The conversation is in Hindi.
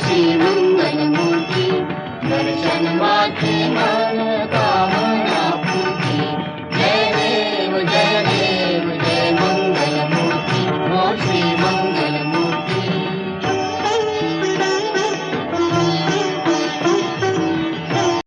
श्री मङ्गलमूर्ति दर्शन माते मनोकामना पूर्ति जय देव जय देव जय मङ्गलमूर्ति ओ श्री